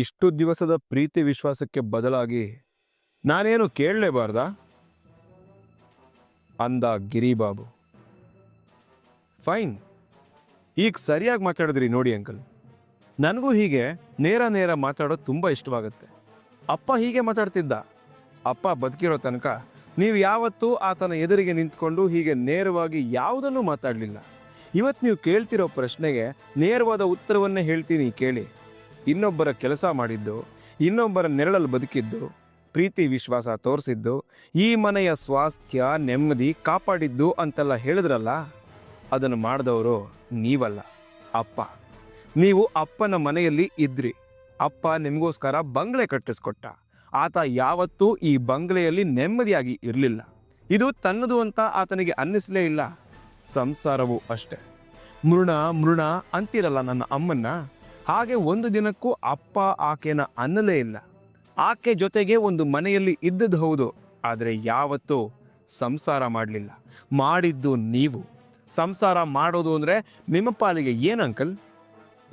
ಇಷ್ಟು ದಿವಸದ ಪ್ರೀತಿ ವಿಶ್ವಾಸಕ್ಕೆ ಬದಲಾಗಿ ನಾನೇನು ಕೇಳಲೇಬಾರ್ದ? ಅಂದ ಗಿರಿಬಾಬು. ಫೈನ್. ಈಗ ಸರಿಯಾಗಿ ಮಾತಾಡಿದ್ರಿ ನೋಡಿ ಅಂಕಲ್. ನನಗೂ ಹೀಗೆ ನೇರ ನೇರ ಮಾತಾಡೋದು ತುಂಬ ಇಷ್ಟವಾಗುತ್ತೆ. ಅಪ್ಪ ಹೀಗೆ ಮಾತಾಡ್ತಿದ್ದ. ಅಪ್ಪ ಬದುಕಿರೋ ತನಕ ನೀವು ಯಾವತ್ತೂ ಆತನ ಎದುರಿಗೆ ನಿಂತ್ಕೊಂಡು ಹೀಗೆ ನೇರವಾಗಿ ಯಾವುದನ್ನೂ ಮಾತಾಡಲಿಲ್ಲ. ಇವತ್ತು ನೀವು ಕೇಳ್ತಿರೋ ಪ್ರಶ್ನೆಗೆ ನೇರವಾದ ಉತ್ತರವನ್ನೇ ಹೇಳ್ತೀನಿ ಕೇಳಿ. ಇನ್ನೊಬ್ಬರ ಕೆಲಸ ಮಾಡಿದ್ದು, ಇನ್ನೊಬ್ಬರ ನೆರಳಲ್ಲಿ ಬದುಕಿದ್ದು, ಪ್ರೀತಿ ವಿಶ್ವಾಸ ತೋರಿಸಿದ್ದು, ಈ ಮನೆಯ ಸ್ವಾಸ್ಥ್ಯ, ನೆಮ್ಮದಿ ಕಾಪಾಡಿದ್ದು ಅಂತೆಲ್ಲ ಹೇಳಿದ್ರಲ್ಲ, ಅದನ್ನು ಮಾಡಿದವರು ನೀವಲ್ಲ, ಅಪ್ಪ. ನೀವು ಅಪ್ಪನ ಮನೆಯಲ್ಲಿ ಇದ್ರಿ. ಅಪ್ಪ ನಿಮಗೋಸ್ಕರ ಬಂಗ್ಲೆ ಕಟ್ಟಿಸ್ಕೊಟ್ಟ. ಆತ ಯಾವತ್ತೂ ಈ ಬಂಗ್ಲೆಯಲ್ಲಿ ನೆಮ್ಮದಿಯಾಗಿ ಇರಲಿಲ್ಲ. ಇದು ತನ್ನದು ಅಂತ ಆತನಿಗೆ ಅನ್ನಿಸಲೇ ಇಲ್ಲ. ಸಂಸಾರವು ಅಷ್ಟೆ. ಮೃಣ ಮೃಣ ಅಂತಿರಲ್ಲ ನನ್ನ ಅಮ್ಮನ್ನ? ಹಾಗೆ ಒಂದು ದಿನಕ್ಕೂ ಅಪ್ಪ ಆಕೆನ ಅನ್ನಲೇ ಇಲ್ಲ. ಆಕೆ ಜೊತೆಗೆ ಒಂದು ಮನೆಯಲ್ಲಿ ಇದ್ದದ್ದು ಹೌದು, ಆದರೆ ಯಾವತ್ತೂ ಸಂಸಾರ ಮಾಡಲಿಲ್ಲ. ಮಾಡಿದ್ದು ನೀವು. ಸಂಸಾರ ಮಾಡೋದು ಅಂದರೆ ನಿಮ್ಮ ಪಾಲಿಗೆ ಏನು ಅಂಕಲ್?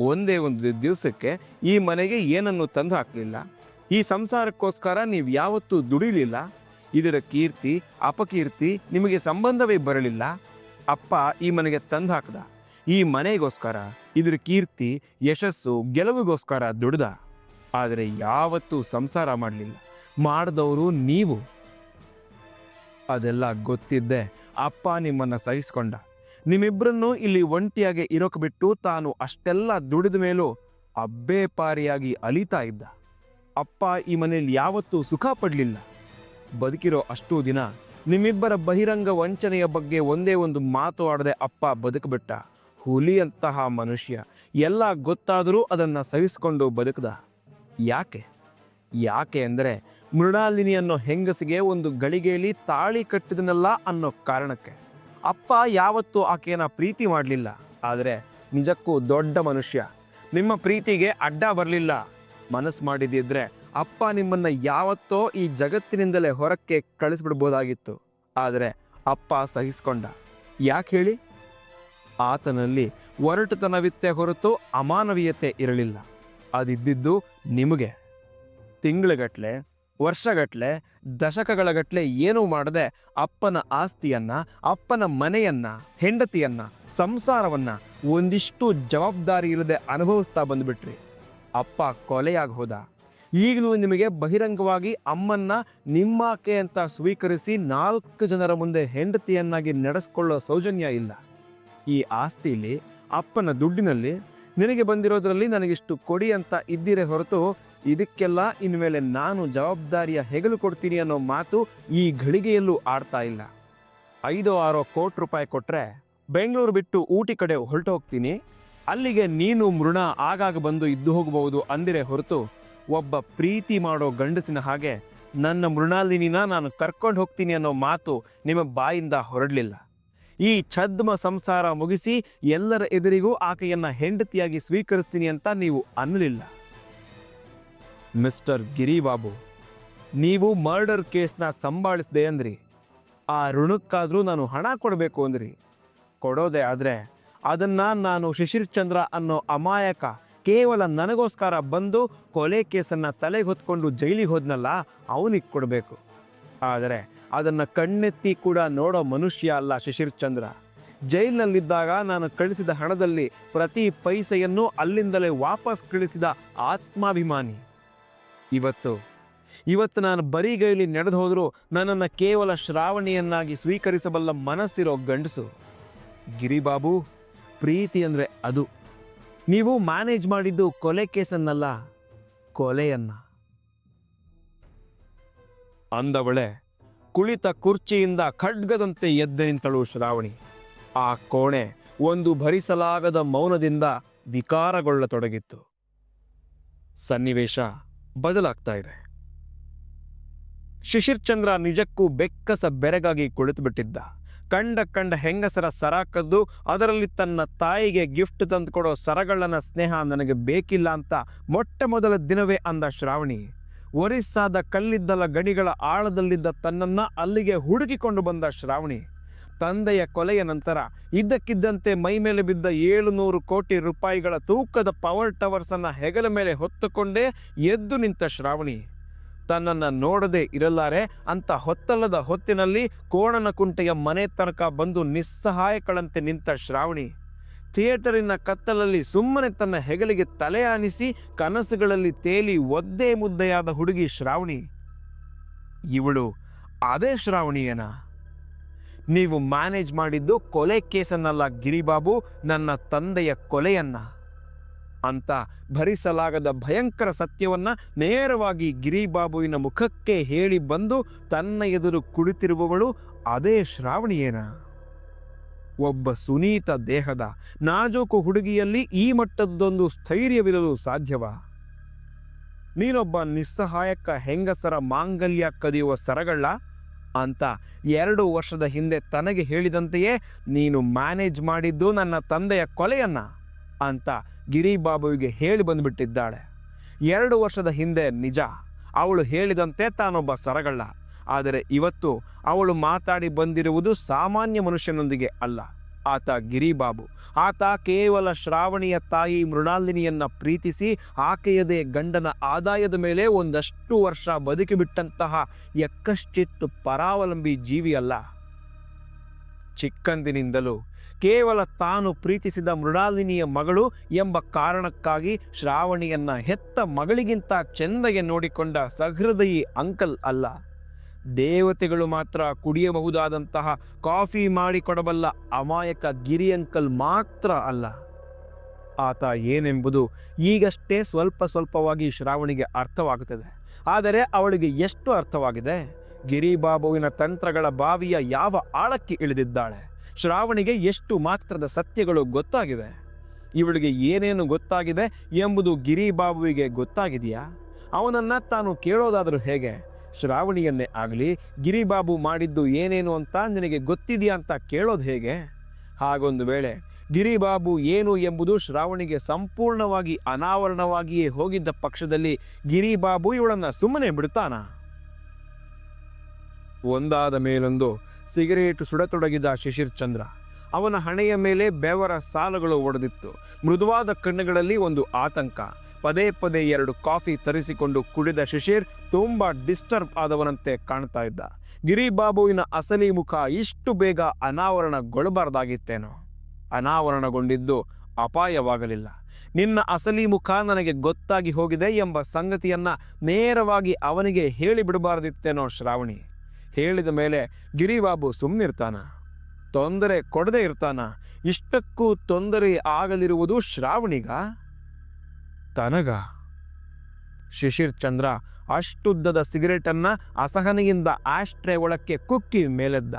ಒಂದೇ ಒಂದು ದಿವಸಕ್ಕೆ ಈ ಮನೆಗೆ ಏನನ್ನು ತಂದು ಹಾಕಲಿಲ್ಲ? ಈ ಸಂಸಾರಕ್ಕೋಸ್ಕರ ನೀವು ಯಾವತ್ತೂ ದುಡಿಲಿಲ್ಲ? ಇದರ ಕೀರ್ತಿ, ಅಪಕೀರ್ತಿ ನಿಮಗೆ ಸಂಬಂಧವೇ ಬರಲಿಲ್ಲ? ಅಪ್ಪ ಈ ಮನೆಗೆ ತಂದು ಹಾಕ್ದ? ಈ ಮನೆಗೋಸ್ಕರ, ಇದ್ರ ಕೀರ್ತಿ, ಯಶಸ್ಸು, ಗೆಲುವಿಗೋಸ್ಕರ ದುಡ್ದ. ಆದರೆ ಯಾವತ್ತೂ ಸಂಸಾರ ಮಾಡಲಿಲ್ಲ. ಮಾಡಿದವರು ನೀವು. ಅದೆಲ್ಲ ಗೊತ್ತಿದ್ದೆ. ಅಪ್ಪ ನಿಮ್ಮನ್ನು ಸಹಿಸ್ಕೊಂಡ. ನಿಮ್ಮಿಬ್ಬರನ್ನು ಇಲ್ಲಿ ಒಂಟಿಯಾಗಿ ಇರೋಕೆ ಬಿಟ್ಟು ತಾನು ಅಷ್ಟೆಲ್ಲ ದುಡಿದ ಮೇಲೂ ಅಬ್ಬೆ ಪಾರಿಯಾಗಿ ಅಲಿತಾ ಇದ್ದ. ಅಪ್ಪ ಈ ಮನೆಯಲ್ಲಿ ಯಾವತ್ತೂ ಸುಖ ಪಡಲಿಲ್ಲ. ಬದುಕಿರೋ ಅಷ್ಟೂ ದಿನ ನಿಮ್ಮಿಬ್ಬರ ಬಹಿರಂಗ ವಂಚನೆಯ ಬಗ್ಗೆ ಒಂದೇ ಒಂದು ಮಾತು ಆಡದೆ ಅಪ್ಪ ಬದುಕಬಿಟ್ಟ. ಹುಲಿಯಂತಹ ಮನುಷ್ಯ. ಎಲ್ಲ ಗೊತ್ತಾದರೂ ಅದನ್ನು ಸಹಿಸಿಕೊಂಡು ಬದುಕದ? ಯಾಕೆ? ಯಾಕೆ ಅಂದರೆ ಮೃಣಾಲಿನಿ ಅನ್ನೋ ಹೆಂಗಸಿಗೆ ಒಂದು ಗಳಿಗೆಯಲ್ಲಿ ತಾಳಿ ಕಟ್ಟಿದನಲ್ಲ ಅನ್ನೋ ಕಾರಣಕ್ಕೆ. ಅಪ್ಪ ಯಾವತ್ತೂ ಆಕೆಯನ್ನ ಪ್ರೀತಿ ಮಾಡಲಿಲ್ಲ. ಆದರೆ ನಿಜಕ್ಕೂ ದೊಡ್ಡ ಮನುಷ್ಯ. ನಿಮ್ಮ ಪ್ರೀತಿಗೆ ಅಡ್ಡ ಬರಲಿಲ್ಲ. ಮನಸ್ಸು ಮಾಡಿದ್ದಿದ್ರೆ ಅಪ್ಪ ನಿಮ್ಮನ್ನು ಯಾವತ್ತೋ ಈ ಜಗತ್ತಿನಿಂದಲೇ ಹೊರಕ್ಕೆ ಕಳಿಸ್ಬಿಡ್ಬೋದಾಗಿತ್ತು. ಆದರೆ ಅಪ್ಪ ಸಹಿಸ್ಕೊಂಡ. ಯಾಕೆ ಹೇಳಿ? ಆತನಲ್ಲಿ ಒರಟುತನವಿತ್ತೆ ಹೊರತು ಅಮಾನವೀಯತೆ ಇರಲಿಲ್ಲ. ಅದಿದ್ದಿದ್ದು ನಿಮಗೆ. ತಿಂಗಳುಗಟ್ಲೆ, ವರ್ಷಗಟ್ಲೆ, ದಶಕಗಳಗಟ್ಲೆ ಏನೂ ಮಾಡದೆ ಅಪ್ಪನ ಆಸ್ತಿಯನ್ನ, ಅಪ್ಪನ ಮನೆಯನ್ನ, ಹೆಂಡತಿಯನ್ನ, ಸಂಸಾರವನ್ನ ಒಂದಿಷ್ಟು ಜವಾಬ್ದಾರಿ ಇಲ್ಲದೆ ಅನುಭವಿಸ್ತಾ ಬಂದುಬಿಟ್ರಿ. ಅಪ್ಪ ಕೊಲೆಯಾಗಿ ಹೋದ ಈಗಲೂ ನಿಮಗೆ ಬಹಿರಂಗವಾಗಿ ಅಮ್ಮನ್ನ ನಿಮ್ಮಾಕೆ ಅಂತ ಸ್ವೀಕರಿಸಿ ನಾಲ್ಕು ಜನರ ಮುಂದೆ ಹೆಂಡತಿಯನ್ನಾಗಿ ನಡೆಸ್ಕೊಳ್ಳೋ ಸೌಜನ್ಯ ಇಲ್ಲ. ಈ ಆಸ್ತಿಲಿ, ಅಪ್ಪನ ದುಡ್ಡಿನಲ್ಲಿ ನಿನಗೆ ಬಂದಿರೋದ್ರಲ್ಲಿ ನನಗಿಷ್ಟು ಕೊಡಿ ಅಂತ ಇದ್ದೀರೆ ಹೊರತು ಇದಕ್ಕೆಲ್ಲ ಇನ್ಮೇಲೆ ನಾನು ಜವಾಬ್ದಾರಿಯ ಹೆಗಲು ಕೊಡ್ತೀನಿ ಅನ್ನೋ ಮಾತು ಈ ಘಳಿಗೆಯಲ್ಲೂ ಆಡ್ತಾ ಇಲ್ಲ. ಐದೋ ಆರೋ ಕೋಟಿ ರೂಪಾಯಿ ಕೊಟ್ಟರೆ ಬೆಂಗಳೂರು ಬಿಟ್ಟು ಊಟಿ ಕಡೆ ಹೊರಟು ಹೋಗ್ತೀನಿ. ಅಲ್ಲಿಗೆ ನೀನು ಮೃಣ ಆಗಾಗ ಬಂದು ಇದ್ದು ಹೋಗಬಹುದು ಅಂದಿರೆ ಹೊರತು ಒಬ್ಬ ಪ್ರೀತಿ ಮಾಡೋ ಗಂಡಸಿನ ಹಾಗೆ ನನ್ನ ಮೃಣಾಲಿನಿನ ನಾನು ಕರ್ಕೊಂಡು ಹೋಗ್ತೀನಿ ಅನ್ನೋ ಮಾತು ನಿಮ್ಮ ಬಾಯಿಂದ ಹೊರಡಲಿಲ್ಲ. ಈ ಛದ್ಮ ಸಂಸಾರ ಮುಗಿಸಿ ಎಲ್ಲರ ಎದುರಿಗೂ ಆಕೆಯನ್ನ ಹೆಂಡತಿಯಾಗಿ ಸ್ವೀಕರಿಸ್ತೀನಿ ಅಂತ ನೀವು ಅನ್ನಲಿಲ್ಲ. ಮಿಸ್ಟರ್ ಗಿರಿಬಾಬು, ನೀವು ಮರ್ಡರ್ ಕೇಸ್ನ ಸಂಭಾಳಿಸಿದೆ ಅಂದ್ರಿ. ಆ ಋಣಕ್ಕಾದರೂ ನಾನು ಹಣ ಕೊಡಬೇಕು ಅಂದ್ರಿ. ಕೊಡೋದೇ ಆದರೆ ಅದನ್ನ ನಾನು ಶಿಶಿರ್ ಚಂದ್ರ ಅನ್ನೋ ಅಮಾಯಕ ಕೇವಲ ನನಗೋಸ್ಕರ ಬಂದು ಕೊಲೆ ಕೇಸನ್ನ ತಲೆಗೆ ಹೊತ್ಕೊಂಡು ಜೈಲಿಗೆ ಹೋದ್ನಲ್ಲ, ಅವನಿಗೆ ಕೊಡಬೇಕು. ಆದರೆ ಅದನ್ನ ಕಣ್ಣೆತ್ತಿ ಕೂಡ ನೋಡೋ ಮನುಷ್ಯ ಅಲ್ಲ ಶಿಶಿರ್ ಚಂದ್ರ. ಜೈಲಿನಲ್ಲಿದ್ದಾಗ ನಾನು ಕಳಿಸಿದ ಹಣದಲ್ಲಿ ಪ್ರತಿ ಪೈಸೆಯನ್ನು ಅಲ್ಲಿಂದಲೇ ವಾಪಸ್ ಕಳಿಸಿದ ಆತ್ಮಾಭಿಮಾನಿ. ಇವತ್ತು ಇವತ್ತು ನಾನು ಬರಿಗೈಲಿ ನಡೆದು ಹೋದರೂ ನನ್ನನ್ನು ಕೇವಲ ಶ್ರಾವಣಿಯನ್ನಾಗಿ ಸ್ವೀಕರಿಸಬಲ್ಲ ಮನಸ್ಸಿರೋ ಗಂಡಸು. ಗಿರಿಬಾಬು, ಪ್ರೀತಿ ಅಂದರೆ ಅದು. ನೀವು ಮ್ಯಾನೇಜ್ ಮಾಡಿದ್ದು ಕೊಲೆ ಕೇಸನ್ನಲ್ಲ, ಕೊಲೆಯನ್ನ. ಅಂದವಳೆ ಕುಳಿತ ಕುರ್ಚಿಯಿಂದ ಖಡ್ಗದಂತೆ ಎದ್ದು ನಿಂತಳು ಶ್ರಾವಣಿ. ಆ ಕೋಣೆ ಒಂದು ಭರಿಸಲಾಗದ ಮೌನದಿಂದ ವಿಕಾರಗೊಳ್ಳತೊಡಗಿತ್ತು. ಸನ್ನಿವೇಶ ಬದಲಾಗ್ತಾ ಇದೆ. ಶಿಶಿರ್ಚಂದ್ರ ನಿಜಕ್ಕೂ ಬೆಕ್ಕಸ ಬೆರಗಾಗಿ ಕುಳಿತುಬಿಟ್ಟಿದ್ದ. ಕಂಡ ಕಂಡ ಹೆಂಗಸರ ಸರ ಕದ್ದು ಅದರಲ್ಲಿ ತನ್ನ ತಾಯಿಗೆ ಗಿಫ್ಟ್ ತಂದುಕೊಡೋ ಸರಗಳನ್ನ ಸ್ನೇಹ ನನಗೆ ಬೇಕಿಲ್ಲ ಅಂತ ಮೊಟ್ಟ ಮೊದಲ ದಿನವೇ ಅಂದ ಶ್ರಾವಣಿ. ಒರಿಸ್ಸಾದ ಕಲ್ಲಿದ್ದಲ ಗಣಿಗಳ ಆಳದಲ್ಲಿದ್ದ ತನ್ನನ್ನು ಅಲ್ಲಿಗೆ ಹುಡುಕಿಕೊಂಡು ಬಂದ ಶ್ರಾವಣಿ. ತಂದೆಯ ಕೊಲೆಯ ನಂತರ ಇದ್ದಕ್ಕಿದ್ದಂತೆ ಮೈ ಮೇಲೆ ಬಿದ್ದ ಏಳುನೂರು ಕೋಟಿ ರೂಪಾಯಿಗಳ ತೂಕದ ಪವರ್ ಟವರ್ಸನ್ನು ಹೆಗಲ ಮೇಲೆ ಹೊತ್ತುಕೊಂಡೇ ಎದ್ದು ನಿಂತ ಶ್ರಾವಣಿ. ತನ್ನನ್ನು ನೋಡದೆ ಇರಲಾರೆ ಅಂತ ಹೊತ್ತಲ್ಲದ ಹೊತ್ತಿನಲ್ಲಿ ಕೋಣನ ಕುಂಟೆಯ ಮನೆ ತನಕ ಬಂದು ನಿಸ್ಸಹಾಯಕಳಂತೆ ನಿಂತ ಶ್ರಾವಣಿ. ಥಿಯೇಟರಿನ ಕತ್ತಲಲ್ಲಿ ಸುಮ್ಮನೆ ತನ್ನ ಹೆಗಲಿಗೆ ತಲೆ ಆನಿಸಿ ಕನಸುಗಳಲ್ಲಿ ತೇಲಿ ಒದ್ದೆ ಮುದ್ದೆಯಾದ ಹುಡುಗಿ ಶ್ರಾವಣಿ. ಇವಳು ಅದೇ ಶ್ರಾವಣಿಯನ? ನೀವು ಮ್ಯಾನೇಜ್ ಮಾಡಿದ್ದು ಕೊಲೆ ಕೇಸನ್ನಲ್ಲ ಗಿರಿಬಾಬು, ನನ್ನ ತಂದೆಯ ಕೊಲೆಯನ್ನ. ಅಂತ ಭರಿಸಲಾಗದ ಭಯಂಕರ ಸತ್ಯವನ್ನ ನೇರವಾಗಿ ಗಿರಿಬಾಬುವಿನ ಮುಖಕ್ಕೆ ಹೇಳಿ ಬಂದು ತನ್ನ ಎದುರು ಕುಳಿತಿರುವವಳು ಅದೇ ಶ್ರಾವಣಿಯೇನ? ಒಬ್ಬ ಸುನೀತ ದೇಹದ ನಾಜೂಕು ಹುಡುಗಿಯಲ್ಲಿ ಈ ಮಟ್ಟದ್ದೊಂದು ಸ್ಥೈರ್ಯವಿರಲು ಸಾಧ್ಯವ? ನೀನೊಬ್ಬ ನಿಸ್ಸಹಾಯಕ ಹೆಂಗಸರ ಮಾಂಗಲ್ಯ ಕದಿಯುವ ಸರಗಳ್ಳ? ಅಂತ ಎರಡು ವರ್ಷದ ಹಿಂದೆ ತನಗೆ ಹೇಳಿದಂತೆಯೇ, ನೀನು ಮ್ಯಾನೇಜ್ ಮಾಡಿದ್ದು ನನ್ನ ತಂದೆಯ ಕೊಲೆಯನ್ನ? ಅಂತ ಗಿರಿಬಾಬುವಿಗೆ ಹೇಳಿ ಬಂದುಬಿಟ್ಟಿದ್ದಾಳೆ. ಎರಡು ವರ್ಷದ ಹಿಂದೆ ನಿಜ, ಅವಳು ಹೇಳಿದಂತೆ ತಾನೊಬ್ಬ ಸರಗಳ್ಳ. ಆದರೆ ಇವತ್ತು ಅವಳು ಮಾತಾಡಿ ಬಂದಿರುವುದು ಸಾಮಾನ್ಯ ಮನುಷ್ಯನೊಂದಿಗೆ ಅಲ್ಲ. ಆತ ಗಿರಿಬಾಬು. ಆತ ಕೇವಲ ಶ್ರಾವಣಿಯ ತಾಯಿ ಮೃಣಾಲಿನಿಯನ್ನು ಪ್ರೀತಿಸಿ ಆಕೆಯದೇ ಗಂಡನ ಆದಾಯದ ಮೇಲೆ ಒಂದಷ್ಟು ವರ್ಷ ಬದುಕಿಬಿಟ್ಟಂತಹ ಎಕ್ಕಶ್ಚಿತ್ತು ಪರಾವಲಂಬಿ ಜೀವಿಯಲ್ಲ. ಚಿಕ್ಕಂದಿನಿಂದಲೂ ಕೇವಲ ತಾನು ಪ್ರೀತಿಸಿದ ಮೃಣಾಲಿನಿಯ ಮಗಳು ಎಂಬ ಕಾರಣಕ್ಕಾಗಿ ಶ್ರಾವಣಿಯನ್ನ ಹೆತ್ತ ಮಗಳಿಗಿಂತ ಚೆಂದಗೆ ನೋಡಿಕೊಂಡ ಸಹೃದಯಿ ಅಂಕಲ್ ಅಲ್ಲ. ದೇವತೆಗಳು ಮಾತ್ರ ಕುಡಿಯಬಹುದಾದಂತಹ ಕಾಫಿ ಮಾಡಿಕೊಡಬಲ್ಲ ಅಮಾಯಕ ಗಿರಿ ಅಂಕಲ್ ಮಾತ್ರ ಅಲ್ಲ. ಆತ ಏನೆಂಬುದು ಈಗಷ್ಟೇ ಸ್ವಲ್ಪ ಸ್ವಲ್ಪವಾಗಿ ಶ್ರಾವಣಿಗೆ ಅರ್ಥವಾಗುತ್ತದೆ. ಆದರೆ ಅವಳಿಗೆ ಎಷ್ಟು ಅರ್ಥವಾಗಿದೆ? ಗಿರಿಬಾಬುವಿನ ತಂತ್ರಗಳ ಬಾವಿಯ ಯಾವ ಆಳಕ್ಕೆ ಇಳಿದಿದ್ದಾಳೆ? ಶ್ರಾವಣಿಗೆ ಎಷ್ಟು ಮಾತ್ರದ ಸತ್ಯಗಳು ಗೊತ್ತಾಗಿದೆ? ಇವಳಿಗೆ ಏನೇನು ಗೊತ್ತಾಗಿದೆ ಎಂಬುದು ಗಿರಿಬಾಬುವಿಗೆ ಗೊತ್ತಾಗಿದೆಯಾ? ಅವನನ್ನ ತಾನು ಕೇಳೋದಾದರೂ ಹೇಗೆ? ಶ್ರಾವಣಿಯನ್ನೇ ಆಗಲಿ, ಗಿರಿಬಾಬು ಮಾಡಿದ್ದು ಏನೇನು ಅಂತ ನಿನಗೆ ಗೊತ್ತಿದೆಯಾ ಅಂತ ಕೇಳೋದು ಹೇಗೆ? ಹಾಗೊಂದು ವೇಳೆ, ಗಿರಿಬಾಬು ಏನು ಎಂಬುದು ಶ್ರಾವಣಿಗೆ ಸಂಪೂರ್ಣವಾಗಿ ಅನಾವರಣವಾಗಿಯೇ ಹೋಗಿದ್ದ ಪಕ್ಷದಲ್ಲಿ ಗಿರಿಬಾಬು ಇವಳನ್ನು ಸುಮ್ಮನೆ ಬಿಡ್ತಾನ? ಒಂದಾದ ಮೇಲೊಂದು ಸಿಗರೇಟು ಸುಡತೊಡಗಿದ ಶಿಶಿರ್ ಚಂದ್ರ ಅವನ ಹಣೆಯ ಮೇಲೆ ಬೆವರ ಸಾಲುಗಳು ಒಡೆದಿತ್ತು. ಮೃದುವಾದ ಕಣ್ಣುಗಳಲ್ಲಿ ಒಂದು ಆತಂಕ. ಪದೇ ಪದೇ ಎರಡು ಕಾಫಿ ತರಿಸಿಕೊಂಡು ಕುಡಿದ ಶಿಶಿರ್ ತುಂಬ ಡಿಸ್ಟರ್ಬ್ ಆದವನಂತೆ ಕಾಣ್ತಾ ಇದ್ದ. ಗಿರಿಬಾಬುವಿನ ಅಸಲಿ ಮುಖ ಇಷ್ಟು ಬೇಗ ಅನಾವರಣಗೊಳ್ಳಬಾರ್ದಾಗಿತ್ತೇನೋ. ಅನಾವರಣಗೊಂಡಿದ್ದು ಅಪಾಯವಾಗಲಿಲ್ಲ. ನಿನ್ನ ಅಸಲಿ ಮುಖ ನನಗೆ ಗೊತ್ತಾಗಿ ಹೋಗಿದೆ ಎಂಬ ಸಂಗತಿಯನ್ನ ನೇರವಾಗಿ ಅವನಿಗೆ ಹೇಳಿಬಿಡಬಾರ್ದಿತ್ತೇನೋ ಶ್ರಾವಣಿ. ಹೇಳಿದ ಮೇಲೆ ಗಿರಿಬಾಬು ಸುಮ್ಮನಿರ್ತಾನ ತೊಂದರೆ ಕೊಡದೇ ಇರ್ತಾನ. ಇಷ್ಟಕ್ಕೂ ತೊಂದರೆ ಆಗಲಿರುವುದು ಶ್ರಾವಣಿಗ? ತನಗ. ಶಿಶಿರ್ ಚಂದ್ರ ಅಷ್ಟುದ್ದದ ಸಿಗರೇಟನ್ನು ಅಸಹನೆಯಿಂದ ಆಶ್ಟ್ರೆ ಒಳಕ್ಕೆ ಕುಕ್ಕಿ ಮೇಲೆದ್ದ.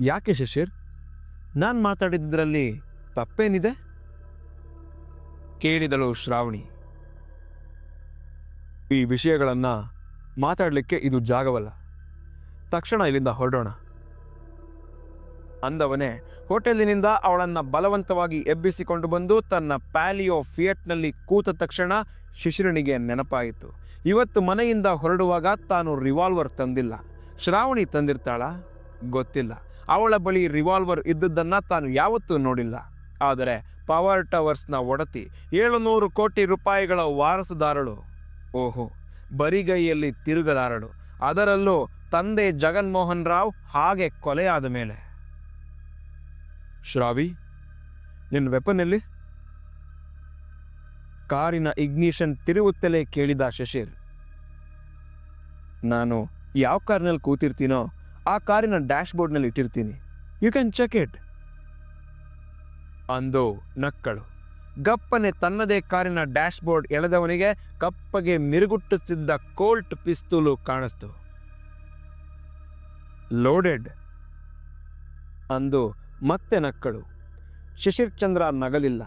ಯಾಕೆ ಶಿಶಿರ್? ನಾನು ಮಾತಾಡಿದ್ರಲ್ಲಿ ತಪ್ಪೇನಿದೆ? ಕೇಳಿದಳು ಶ್ರಾವಣಿ. ಈ ವಿಷಯಗಳನ್ನು ಮಾತಾಡಲಿಕ್ಕೆ ಇದು ಜಾಗವಲ್ಲ. ತಕ್ಷಣ ಇಲ್ಲಿಂದ ಹೊರಡೋಣ. ಅಂದವನೇ, ಹೋಟೆಲಿನಿಂದ ಅವಳನ್ನು ಬಲವಂತವಾಗಿ ಎಬ್ಬಿಸಿಕೊಂಡು ಬಂದು ತನ್ನ ಪ್ಯಾಲಿಯೋ ಫಿಯೆಟ್ನಲ್ಲಿ ಕೂತ ತಕ್ಷಣ ಶಿಶಿರನಿಗೆ ನೆನಪಾಯಿತು. ಇವತ್ತು ಮನೆಯಿಂದ ಹೊರಡುವಾಗ ತಾನು ರಿವಾಲ್ವರ್ ತಂದಿಲ್ಲ. ಶ್ರಾವಣಿ ತಂದಿರ್ತಾಳ? ಗೊತ್ತಿಲ್ಲ. ಅವಳ ಬಳಿ ರಿವಾಲ್ವರ್ ಇದ್ದದ್ದನ್ನು ತಾನು ಯಾವತ್ತೂ ನೋಡಿಲ್ಲ. ಆದರೆ ಪವರ್ ಟವರ್ಸ್ನ ಒಡತಿ, ಏಳುನೂರು ಕೋಟಿ ರೂಪಾಯಿಗಳ ವಾರಸುದಾರಳು. ಓಹೋ, ಬರಿಗೈಯಲ್ಲಿ ತಿರುಗದಾರಳು ಅದರಲ್ಲೂ ತಂದೆ ಜಗನ್ಮೋಹನ್ ರಾವ್ ಹಾಗೆ ಕೊಲೆಯಾದ ಮೇಲೆ. ಶ್ರಾವಿ, ನಿನ್ನ ವೆಪನ್ ಎಲ್ಲಿ ಕಾರಿನ ಇಗ್ನಿಷನ್ ತಿರುಗುತ್ತಲೇ ಕೇಳಿದ ಶಶಿರ್, ನಾನು ಯಾವ ಕಾರ್ನಲ್ಲಿ ಕೂತಿರ್ತೀನೋ ಆ ಕಾರಿನ ಡ್ಯಾಶ್ ಬೋರ್ಡ್ನಲ್ಲಿ ಇಟ್ಟಿರ್ತೀನಿ. ಯು ಕ್ಯಾನ್ ಚೆಕ್ ಇಟ್ ಅಂದು ನಕ್ಕಳು, ಗಪ್ಪನೆ ತನ್ನದೇ ಕಾರಿನ ಡ್ಯಾಶ್ ಬೋರ್ಡ್ ಎಳೆದವನಿಗೆ ಕಪ್ಪಗೆ ಮಿರುಗುಟ್ಟುತ್ತಿದ್ದ ಕೋಲ್ಟ್ ಪಿಸ್ತೂಲು ಕಾಣಿಸ್ತು. ಲೋಡೆಡ್ ಅಂದು ಮತ್ತೆ ನಕ್ಕಳು. ಶಿಶಿರ್ಚಂದ್ರ ನಗಲಿಲ್ಲ.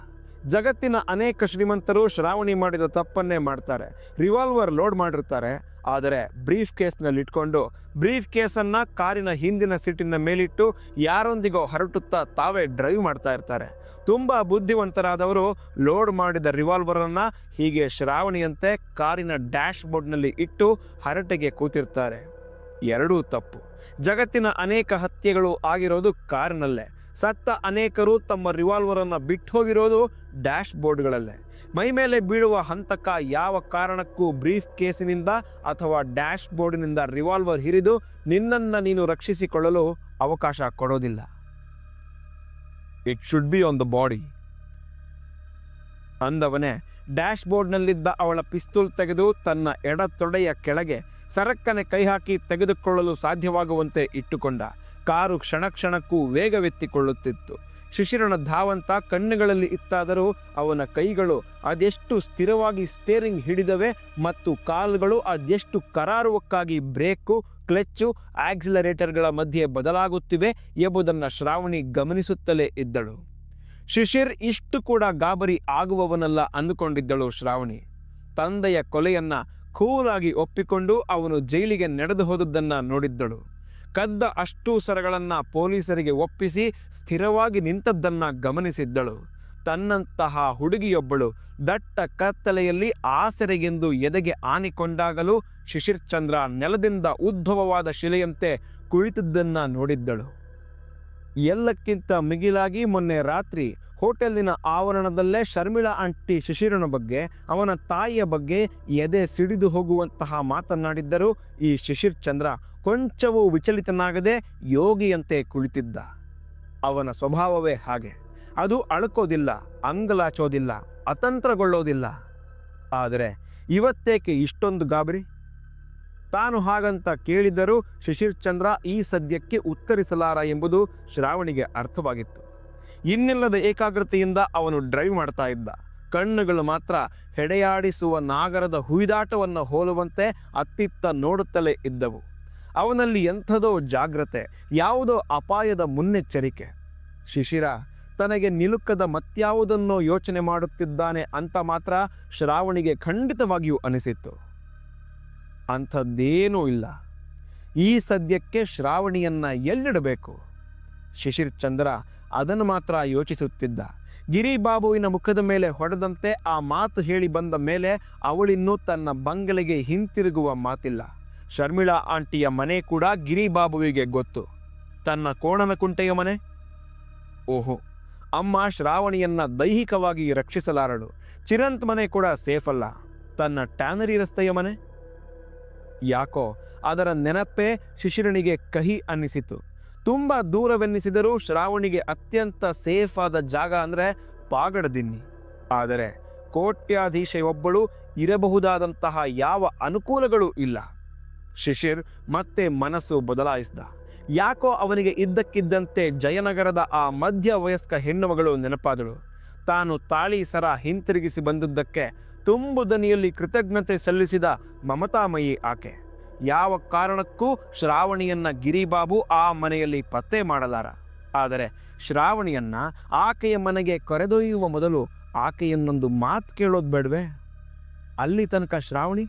ಜಗತ್ತಿನ ಅನೇಕ ಶ್ರೀಮಂತರು ಶ್ರಾವಣಿ ಮಾಡಿದ ತಪ್ಪನ್ನೇ ಮಾಡ್ತಾರೆ. ರಿವಾಲ್ವರ್ ಲೋಡ್ ಮಾಡಿರ್ತಾರೆ. ಆದರೆ ಬ್ರೀಫ್ ಕೇಸ್ನಲ್ಲಿ ಇಟ್ಕೊಂಡು ಬ್ರೀಫ್ ಕೇಸನ್ನು ಕಾರಿನ ಹಿಂದಿನ ಸೀಟಿನ ಮೇಲಿಟ್ಟು ಯಾರೊಂದಿಗೋ ಹರಟುತ್ತಾ ತಾವೇ ಡ್ರೈವ್ ಮಾಡ್ತಾ ಇರ್ತಾರೆ. ತುಂಬ ಬುದ್ಧಿವಂತರಾದವರು ಲೋಡ್ ಮಾಡಿದ ರಿವಾಲ್ವರನ್ನು ಹೀಗೆ ಶ್ರಾವಣಿಯಂತೆ ಕಾರಿನ ಡ್ಯಾಶ್ ಬೋರ್ಡ್ನಲ್ಲಿ ಇಟ್ಟು ಹರಟೆಗೆ ಕೂತಿರ್ತಾರೆ. ಎರಡೂ ತಪ್ಪು. ಜಗತ್ತಿನ ಅನೇಕ ಹತ್ಯೆಗಳು ಆಗಿರೋದು ಕಾರಿನಲ್ಲೇ. ಸತ್ತ ಅನೇಕರು ತಮ್ಮ ರಿವಾಲ್ವರ್ ಅನ್ನ ಬಿಟ್ಟು ಹೋಗಿರೋದು ಡ್ಯಾಶ್ ಬೋರ್ಡ್ಗಳಲ್ಲೇ ಮೈ ಮೇಲೆ ಬೀಳುವ ಹಂತಕ ಯಾವ ಕಾರಣಕ್ಕೂ ಬ್ರೀಫ್ ಕೇಸಿನಿಂದ ಅಥವಾ ಡ್ಯಾಶ್ ಬೋರ್ಡಿನಿಂದ ರಿವಾಲ್ವರ್ ಹಿರಿದು ನಿನ್ನನ್ನು ನೀನು ರಕ್ಷಿಸಿಕೊಳ್ಳಲು ಅವಕಾಶ ಕೊಡೋದಿಲ್ಲ. It should be on the body ಅಂದವನೇ ಡ್ಯಾಶ್ ಬೋರ್ಡ್ನಲ್ಲಿದ್ದ ಅವಳ ಪಿಸ್ತೂಲ್ ತೆಗೆದು ತನ್ನ ಎಡ ತೊಡೆಯ ಕೆಳಗೆ ಸರಕ್ಕನೆ ಕೈ ಹಾಕಿ ತೆಗೆದುಕೊಳ್ಳಲು ಸಾಧ್ಯವಾಗುವಂತೆ ಇಟ್ಟುಕೊಂಡ. ಕಾರು ಕ್ಷಣ ಕ್ಷಣಕ್ಕೂ ವೇಗವೆತ್ತಿಕೊಳ್ಳುತ್ತಿತ್ತು. ಶಿಶಿರನ ಧಾವಂತ ಕಣ್ಣುಗಳಲ್ಲಿ ಇತ್ತಾದರೂ ಅವನ ಕೈಗಳು ಅದೆಷ್ಟು ಸ್ಥಿರವಾಗಿ ಸ್ಟೇರಿಂಗ್ ಹಿಡಿದವೆ ಮತ್ತು ಕಾಲುಗಳು ಅದೆಷ್ಟು ಕರಾರುವಕ್ಕಾಗಿ ಬ್ರೇಕು, ಕ್ಲಚ್ಚು ಆಕ್ಸಿಲರೇಟರ್ಗಳ ಮಧ್ಯೆ ಬದಲಾಗುತ್ತಿವೆ ಎಂಬುದನ್ನು ಶ್ರಾವಣಿ ಗಮನಿಸುತ್ತಲೇ ಇದ್ದಳು. ಶಿಶಿರ್ ಇಷ್ಟು ಕೂಡ ಗಾಬರಿ ಆಗುವವನಲ್ಲ ಅಂದುಕೊಂಡಿದ್ದಳು ಶ್ರಾವಣಿ. ತಂದೆಯ ಕೊಲೆಯನ್ನ ಕೂಲಾಗಿ ಒಪ್ಪಿಕೊಂಡು ಅವನು ಜೈಲಿಗೆ ನಡೆದು ಹೋದದ್ದನ್ನು ನೋಡಿದ್ದಳು. ಕದ್ದ ಅಷ್ಟೂ ಸರಗಳನ್ನು ಪೊಲೀಸರಿಗೆ ಒಪ್ಪಿಸಿ ಸ್ಥಿರವಾಗಿ ನಿಂತದ್ದನ್ನು ಗಮನಿಸಿದ್ದಳು. ತನ್ನಂತಹ ಹುಡುಗಿಯೊಬ್ಬಳು ದಟ್ಟ ಕತ್ತಲೆಯಲ್ಲಿ ಆಸರೆಗೆಂದು ಎದೆಗೆ ಆನಿಕೊಂಡಾಗಲೂ ಶಿಶಿರ್ ಚಂದ್ರ ನೆಲದಿಂದ ಉದ್ಭವವಾದ ಶಿಲೆಯಂತೆ ಕುಳಿತದ್ದನ್ನು ನೋಡಿದ್ದಳು. ಎಲ್ಲಕ್ಕಿಂತ ಮಿಗಿಲಾಗಿ ಮೊನ್ನೆ ರಾತ್ರಿ ಹೋಟೆಲಿನ ಆವರಣದಲ್ಲೇ ಶರ್ಮಿಳಾ ಆಂಟಿ ಶಿಶಿರನ ಬಗ್ಗೆ, ಅವನ ತಾಯಿಯ ಬಗ್ಗೆ ಎದೆ ಸಿಡಿದು ಹೋಗುವಂತಹ ಮಾತನಾಡಿದ್ದರು ಈ ಶಿಶಿರ್ ಚಂದ್ರ. ಕೊಂಚವೂ ವಿಚಲಿತನಾಗದೆ ಯೋಗಿಯಂತೆ ಕುಳಿತಿದ್ದ. ಅವನ ಸ್ವಭಾವವೇ ಹಾಗೆ. ಅದು ಅಳ್ಕೋದಿಲ್ಲ, ಅಂಗಲಾಚೋದಿಲ್ಲ, ಅತಂತ್ರಗೊಳ್ಳೋದಿಲ್ಲ. ಆದರೆ ಇವತ್ತೇಕೆ ಇಷ್ಟೊಂದು ಗಾಬರಿ? ತಾನು ಹಾಗಂತ ಕೇಳಿದರೂ ಶಿಶಿರ್ ಚಂದ್ರ ಈ ಸದ್ಯಕ್ಕೆ ಉತ್ತರಿಸಲಾರ ಎಂಬುದು ಶ್ರಾವಣಿಗೆ ಅರ್ಥವಾಗಿತ್ತು. ಇನ್ನಿಲ್ಲದ ಏಕಾಗ್ರತೆಯಿಂದ ಅವನು ಡ್ರೈವ್ ಮಾಡ್ತಾ ಇದ್ದ. ಕಣ್ಣುಗಳು ಮಾತ್ರ ಹೆಡೆಯಾಡಿಸುವ ನಾಗರದ ಹುಯ್ದಾಟವನ್ನು ಹೋಲುವಂತೆ ಅತ್ತಿತ್ತ ನೋಡುತ್ತಲೇ ಇದ್ದವು. ಅವನಲ್ಲಿ ಎಂಥದೋ ಜಾಗ್ರತೆ, ಯಾವುದೋ ಅಪಾಯದ ಮುನ್ನೆಚ್ಚರಿಕೆ. ಶಿಶಿರ, ತನಗೆ ನಿಲುಕದ ಮತ್ಯಾವುದನ್ನೋ ಯೋಚನೆ ಮಾಡುತ್ತಿದ್ದಾನೆ ಅಂತ ಮಾತ್ರ ಶ್ರಾವಣಿಗೆ ಖಂಡಿತವಾಗಿಯೂ ಅನಿಸಿತ್ತು. ಅಂಥದ್ದೇನೂ ಇಲ್ಲ. ಈ ಸದ್ಯಕ್ಕೆ ಶ್ರಾವಣಿಯನ್ನು ಎಲ್ಲಿಡಬೇಕು? ಶಿಶಿರ್ ಚಂದ್ರ ಅದನ್ನು ಮಾತ್ರ ಯೋಚಿಸುತ್ತಿದ್ದ. ಗಿರಿಬಾಬುವಿನ ಮುಖದ ಮೇಲೆ ಹೊಡೆದಂತೆ ಆ ಮಾತು ಹೇಳಿ ಬಂದ ಮೇಲೆ ಅವಳಿನ್ನೂ ತನ್ನ ಬಂಗಲೆಗೆ ಹಿಂತಿರುಗುವ ಮಾತಿಲ್ಲ. ಶರ್ಮಿಳಾ ಆಂಟಿಯ ಮನೆ ಕೂಡ ಗಿರಿಬಾಬುವಿಗೆ ಗೊತ್ತು. ತನ್ನ ಕೋಣನ ಕುಂಟೆಯ ಮನೆ? ಓಹೋ, ಅಮ್ಮ ಶ್ರಾವಣಿಯನ್ನ ದೈಹಿಕವಾಗಿ ರಕ್ಷಿಸಲಾರಳು. ಚಿರಂತ್ ಮನೆ ಕೂಡ ಸೇಫ್ ಅಲ್ಲ. ತನ್ನ ಟ್ಯಾನರಿ ರಸ್ತೆಯ ಮನೆ? ಯಾಕೋ ಅದರ ನೆನಪೇ ಶಿಶಿರನಿಗೆ ಕಹಿ ಅನ್ನಿಸಿತು. ತುಂಬ ದೂರವೆನ್ನಿಸಿದರೂ ಶ್ರಾವಣಿಗೆ ಅತ್ಯಂತ ಸೇಫ್ ಆದ ಜಾಗ ಅಂದರೆ ಪಾಗಡದಿನ್ನಿ. ಆದರೆ ಕೋಟ್ಯಾಧೀಶೆಯೊಬ್ಬಳು ಇರಬಹುದಾದಂತಹ ಯಾವ ಅನುಕೂಲಗಳೂ ಇಲ್ಲ. ಶಿಶಿರ್ ಮತ್ತೆ ಮನಸ್ಸು ಬದಲಾಯಿಸಿದ. ಯಾಕೋ ಅವನಿಗೆ ಇದ್ದಕ್ಕಿದ್ದಂತೆ ಜಯನಗರದ ಆ ಮಧ್ಯ ವಯಸ್ಕ ಹೆಣ್ಣುಮಗಳು ನೆನಪಾದಳು. ತಾನು ತಾಳಿ ಸರ ಹಿಂತಿರುಗಿಸಿ ಬಂದದ್ದಕ್ಕೆ ತುಂಬು ದನಿಯಲ್ಲಿ ಕೃತಜ್ಞತೆ ಸಲ್ಲಿಸಿದ ಮಮತಾಮಯಿ ಆಕೆ. ಯಾವ ಕಾರಣಕ್ಕೂ ಶ್ರಾವಣಿಯನ್ನ ಗಿರಿಬಾಬು ಆ ಮನೆಯಲ್ಲಿ ಪತ್ತೆ ಮಾಡಲಾರ. ಆದರೆ ಶ್ರಾವಣಿಯನ್ನ ಆಕೆಯ ಮನೆಗೆ ಕರೆದೊಯ್ಯುವ ಮೊದಲು ಆಕೆಯನ್ನೊಂದು ಮಾತು ಕೇಳೋದು ಬೇಡವೆ. ಅಲ್ಲಿ ತನಕ ಶ್ರಾವಣಿ?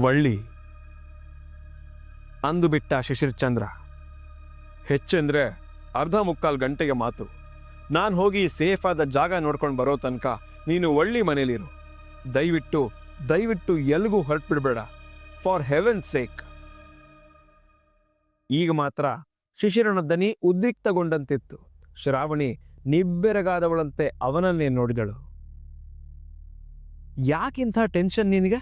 ವಳ್ಳಿ. ಅಂದು ಬಿಟ್ಟ ಶಿಶಿರ್ಚಂದ್ರ. ಹೆಚ್ಚೆಂದ್ರೆ ಅರ್ಧ ಮುಕ್ಕಾಲು ಗಂಟೆಗೆ ಮಾತು. ನಾನು ಹೋಗಿ ಸೇಫ್ ಆದ ಜಾಗ ನೋಡ್ಕೊಂಡು ಬರೋ ತನಕ ನೀನು ಒಳ್ಳಿ ಮನೇಲಿರು. ದಯವಿಟ್ಟು ದಯವಿಟ್ಟು ಎಲ್ಗೂ ಹೊರಟ್ಬಿಡ್ಬೇಡ. ಫಾರ್ ಹೆವೆನ್ ಸೇಕ್ ಈಗ ಮಾತ್ರ ಶಿಶಿರನ ದನಿ ಉದ್ರಿಕ್ತಗೊಂಡಂತಿತ್ತು. ಶ್ರಾವಣಿ ನಿಬ್ಬೆರಗಾದವಳಂತೆ ಅವನನ್ನೇ ನೋಡಿದಳು. ಯಾಕಿಂಥ ಟೆನ್ಷನ್ ನಿನಗೆ?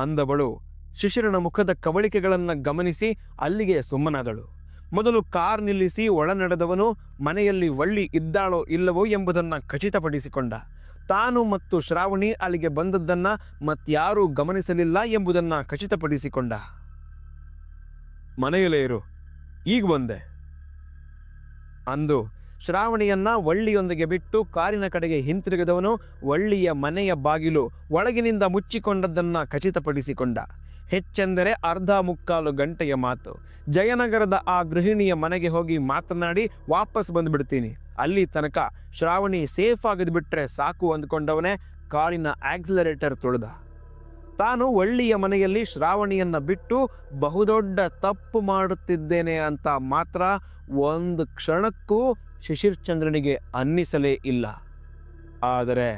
ಅಂದವಳು ಶಿಶಿರನ ಮುಖದ ಕವಳಿಕೆಗಳನ್ನು ಗಮನಿಸಿ ಅಲ್ಲಿಗೆ ಸುಮ್ಮನಾದಳು. ಮೊದಲು ಕಾರ್ ನಿಲ್ಲಿಸಿ ಒಳನಡೆದವನು ಮನೆಯಲ್ಲಿ ಒಳ್ಳಿ ಇದ್ದಾಳೋ ಇಲ್ಲವೋ ಎಂಬುದನ್ನು ಖಚಿತಪಡಿಸಿಕೊಂಡ. ತಾನು ಮತ್ತು ಶ್ರಾವಣಿ ಅಲ್ಲಿಗೆ ಬಂದದ್ದನ್ನ ಮತ್ತಾರೂ ಗಮನಿಸಲಿಲ್ಲ ಎಂಬುದನ್ನು ಖಚಿತಪಡಿಸಿಕೊಂಡ. ಮನೆಯಲ್ಲೇ ಇರು ಈಗ ಬಂದೆ. ಅಂದು ಶ್ರಾವಣಿಯನ್ನ ಒಳ್ಳಿಯೊಂದಿಗೆ ಬಿಟ್ಟು ಕಾರಿನ ಕಡೆಗೆ ಹಿಂತಿರುಗಿದವನು ಒಳ್ಳಿಯ ಮನೆಯ ಬಾಗಿಲು ಒಳಗಿನಿಂದ ಮುಚ್ಚಿಕೊಂಡದ್ದನ್ನ ಖಚಿತಪಡಿಸಿಕೊಂಡ. ಹೆಚ್ಚೆಂದರೆ ಅರ್ಧ ಮುಕ್ಕಾಲು ಗಂಟೆಯ ಮಾತು. ಜಯನಗರದ ಆ ಗೃಹಿಣಿಯ ಮನೆಗೆ ಹೋಗಿ ಮಾತನಾಡಿ ವಾಪಸ್ ಬಂದುಬಿಡ್ತೀನಿ. ಅಲ್ಲಿ ತನಕ ಶ್ರಾವಣಿ ಸೇಫ್ ಆಗಿದ್ ಬಿಟ್ಟರೆ ಸಾಕು ಅಂದ್ಕೊಂಡವನೇ ಕಾರಿನ ಆಕ್ಸಿಲರೇಟರ್ ತುಳಿದ. ತಾನು ಒಳ್ಳಿಯ ಮನೆಯಲ್ಲಿ ಶ್ರಾವಣಿಯನ್ನ ಬಿಟ್ಟು ಬಹುದೊಡ್ಡ ತಪ್ಪು ಮಾಡುತ್ತಿದ್ದೇನೆ ಅಂತ ಮಾತ್ರ ಒಂದು ಕ್ಷಣಕ್ಕೂ ಶಿಶಿರ್ ಚಂದ್ರನಿಗೆ ಅನ್ನಿಸಲೇ ಇಲ್ಲ. ಆದರೆ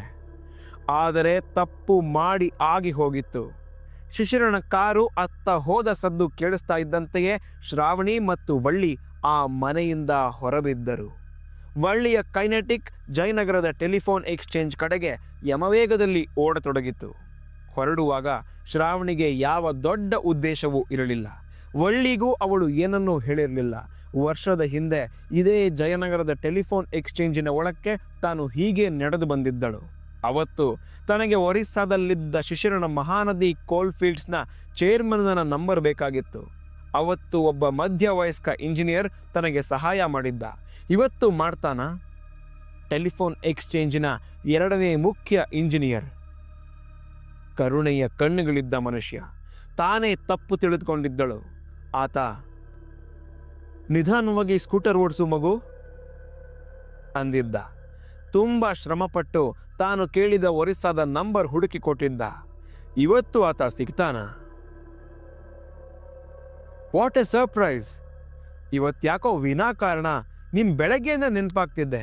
ಆದರೆ ತಪ್ಪು ಮಾಡಿ ಆಗಿ ಹೋಗಿತ್ತು. ಶಿಶಿರನ ಕಾರು ಅತ್ತ ಹೋದ ಸದ್ದು ಕೇಳಿಸ್ತಾ ಇದ್ದಂತೆಯೇ ಶ್ರಾವಣಿ ಮತ್ತು ವಳ್ಳಿ ಆ ಮನೆಯಿಂದ ಹೊರಬಿದ್ದರು. ವಳ್ಳಿಯ ಕೈನೆಟಿಕ್ ಜಯನಗರದ ಟೆಲಿಫೋನ್ ಎಕ್ಸ್ಚೇಂಜ್ ಕಡೆಗೆ ಯಮವೇಗದಲ್ಲಿ ಓಡತೊಡಗಿತು ಹೊರಡುವಾಗ ಶ್ರಾವಣಿಗೆ ಯಾವ ದೊಡ್ಡ ಉದ್ದೇಶವೂ ಇರಲಿಲ್ಲ. ವಳ್ಳಿಗೂ ಅವಳು ಏನನ್ನೂ ಹೇಳಿರಲಿಲ್ಲ. ವರ್ಷದ ಹಿಂದೆ ಇದೇ ಜಯನಗರದ ಟೆಲಿಫೋನ್ ಎಕ್ಸ್ಚೇಂಜಿನ ಒಳಕ್ಕೆ ತಾನು ಹೀಗೆ ನಡೆದು ಬಂದಿದ್ದಳು. ಅವತ್ತು ತನಗೆ ಒರಿಸ್ಸಾದಲ್ಲಿದ್ದ ಶಿಶಿರನ ಮಹಾನದಿ ಕೋಲ್ಫೀಲ್ಡ್ಸ್ನ ಚೇರ್ಮನ್ನ ನಂಬರ್ ಬೇಕಾಗಿತ್ತು. ಅವತ್ತು ಒಬ್ಬ ಮಧ್ಯ ವಯಸ್ಕ ಇಂಜಿನಿಯರ್ ತನಗೆ ಸಹಾಯ ಮಾಡಿದ್ದ. ಇವತ್ತು ಮಾಡ್ತಾನ? ಟೆಲಿಫೋನ್ ಎಕ್ಸ್ಚೇಂಜಿನ ಎರಡನೇ ಮುಖ್ಯ ಇಂಜಿನಿಯರ್. ಕರುಣೆಯ ಕಣ್ಣುಗಳಿದ್ದ ಮನುಷ್ಯ. ತಾನೇ ತಪ್ಪು ತಿಳಿದುಕೊಂಡಿದ್ದಳು. ಆತ ನಿಧಾನವಾಗಿ ಸ್ಕೂಟರ್ ಓಡಿಸು ಮಗು ಅಂದಿದ್ದ. ತುಂಬ ಶ್ರಮಪಟ್ಟು ತಾನು ಕೇಳಿದ ಒರಿಸ್ಸಾದ ನಂಬರ್ ಹುಡುಕಿ ಕೊಟ್ಟಿದ್ದ. ಇವತ್ತು ಆತ ಸಿಗ್ತಾನ? ವಾಟ್ ಎ ಸರ್ಪ್ರೈಸ್ ಇವತ್ತ್ಯಾಕೋ ವಿನಾಕಾರಣ ನೀನು ಬೆಳಗ್ಗೆಯಿಂದ ನೆನಪಾಗ್ತಿದ್ದೆ.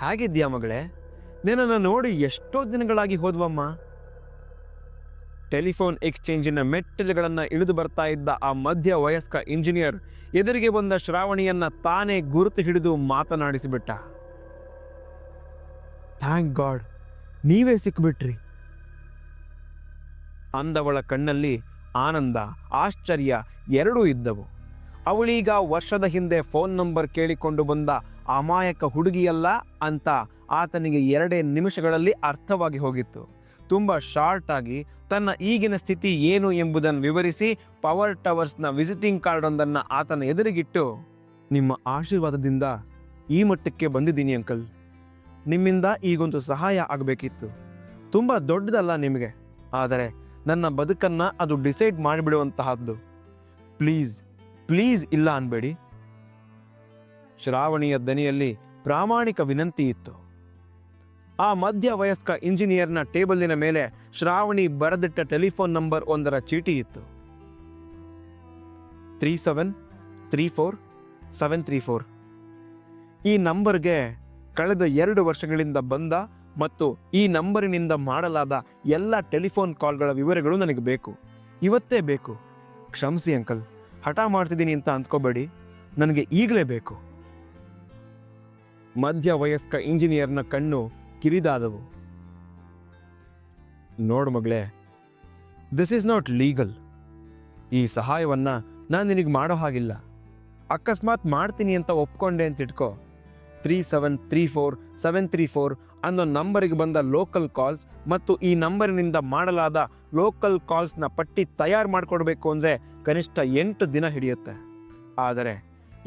ಹೇಗಿದ್ಯಾ ಮಗಳೇ? ನಿನ್ನನ್ನು ನೋಡಿ ಎಷ್ಟೋ ದಿನಗಳಾಗಿ ಹೋದ್ವಮ್ಮ. ಟೆಲಿಫೋನ್ ಎಕ್ಸ್ಚೇಂಜಿನ ಮೆಟ್ಟಿಲುಗಳನ್ನು ಇಳಿದು ಬರ್ತಾ ಇದ್ದ ಆ ಮಧ್ಯ ವಯಸ್ಕ ಇಂಜಿನಿಯರ್ ಎದುರಿಗೆ ಬಂದ ಶ್ರಾವಣಿಯನ್ನ ತಾನೇ ಗುರುತು ಹಿಡಿದು ಮಾತನಾಡಿಸಿಬಿಟ್ಟ. ಥ್ಯಾಂಕ್ ಗಾಡ್, ನೀವೇ ಸಿಕ್ಬಿಟ್ರಿ. ಅಂದವಳ ಕಣ್ಣಲ್ಲಿ ಆನಂದ, ಆಶ್ಚರ್ಯ ಎರಡೂ ಇದ್ದವು. ಅವಳೀಗ ವರ್ಷದ ಹಿಂದೆ ಫೋನ್ ನಂಬರ್ ಕೇಳಿಕೊಂಡು ಬಂದ ಅಮಾಯಕ ಹುಡುಗಿಯಲ್ಲ ಅಂತ ಆತನಿಗೆ ಎರಡೇ ನಿಮಿಷಗಳಲ್ಲಿ ಅರ್ಥವಾಗಿ ಹೋಗಿತ್ತು. ತುಂಬ ಶಾರ್ಟ್ ಆಗಿ ತನ್ನ ಈಗಿನ ಸ್ಥಿತಿ ಏನು ಎಂಬುದನ್ನು ವಿವರಿಸಿ ಪವರ್ ಟವರ್ಸ್ನ ವಿಸಿಟಿಂಗ್ ಕಾರ್ಡ್ ಒಂದನ್ನು ಆತನ ಎದುರಿಗಿಟ್ಟು, ನಿಮ್ಮ ಆಶೀರ್ವಾದದಿಂದ ಈ ಮಟ್ಟಕ್ಕೆ ಬಂದಿದ್ದೀನಿ ಅಂಕಲ್ ನಿಮ್ಮಿಂದ ಈಗೊಂದು ಸಹಾಯ ಆಗಬೇಕಿತ್ತು. ತುಂಬ ದೊಡ್ಡದಲ್ಲ ನಿಮಗೆ. ಆದರೆ ನನ್ನ ಬದುಕನ್ನು ಅದು ಡಿಸೈಡ್ ಮಾಡಿಬಿಡುವಂತಹದ್ದು. ಪ್ಲೀಸ್ ಪ್ಲೀಸ್ ಇಲ್ಲ ಅನ್ಬೇಡಿ. ಶ್ರಾವಣಿಯ ದನಿಯಲ್ಲಿ ಪ್ರಾಮಾಣಿಕ ವಿನಂತಿ ಇತ್ತು. ಆ ಮಧ್ಯ ವಯಸ್ಕ ಇಂಜಿನಿಯರ್ನ ಟೇಬಲಿನ ಮೇಲೆ ಶ್ರಾವಣಿ ಬರೆದಿಟ್ಟ ಟೆಲಿಫೋನ್ ನಂಬರ್ ಒಂದರ ಚೀಟಿ ಇತ್ತು. Three seven, three four, seven three four. ಈ ನಂಬರ್ಗೆ ಕಳೆದ ಎರಡು ವರ್ಷಗಳಿಂದ ಬಂದ ಮತ್ತು ಈ ನಂಬರಿನಿಂದ ಮಾಡಲಾದ ಎಲ್ಲ ಟೆಲಿಫೋನ್ ಕಾಲ್ಗಳ ವಿವರಗಳು ನನಗೆ ಬೇಕು. ಇವತ್ತೇ ಬೇಕು. ಕ್ಷಮಿಸಿ ಅಂಕಲ್, ಹಠ ಮಾಡ್ತಿದ್ದೀನಿ ಅಂತ ಅಂದ್ಕೋಬೇಡಿ. ನನಗೆ ಈಗಲೇ ಬೇಕು. ಮಧ್ಯ ವಯಸ್ಕ ಇಂಜಿನಿಯರ್ನ ಕಣ್ಣು ಕಿರಿದಾದವು. ನೋಡು ಮಗಳೇ ದಿಸ್ ಈಸ್ ನಾಟ್ ಲೀಗಲ್ ಈ ಸಹಾಯವನ್ನು ನಾನು ನಿನಗೆ ಮಾಡೋ ಹಾಗಿಲ್ಲ. ಅಕಸ್ಮಾತ್ ಮಾಡ್ತೀನಿ ಅಂತ ಒಪ್ಕೊಂಡೆ ಅಂತ ಇಟ್ಕೋ. Three seven three four seven three four ಅನ್ನೋ ನಂಬರಿಗೆ ಬಂದ ಲೋಕಲ್ ಕಾಲ್ಸ್ ಮತ್ತು ಈ ನಂಬರಿನಿಂದ ಮಾಡಲಾದ ಲೋಕಲ್ ಕಾಲ್ಸ್ನ ಪಟ್ಟಿ ತಯಾರು ಮಾಡಿಕೊಡ್ಬೇಕು ಅಂದರೆ ಕನಿಷ್ಠ ಎಂಟು ದಿನ ಹಿಡಿಯುತ್ತೆ. ಆದರೆ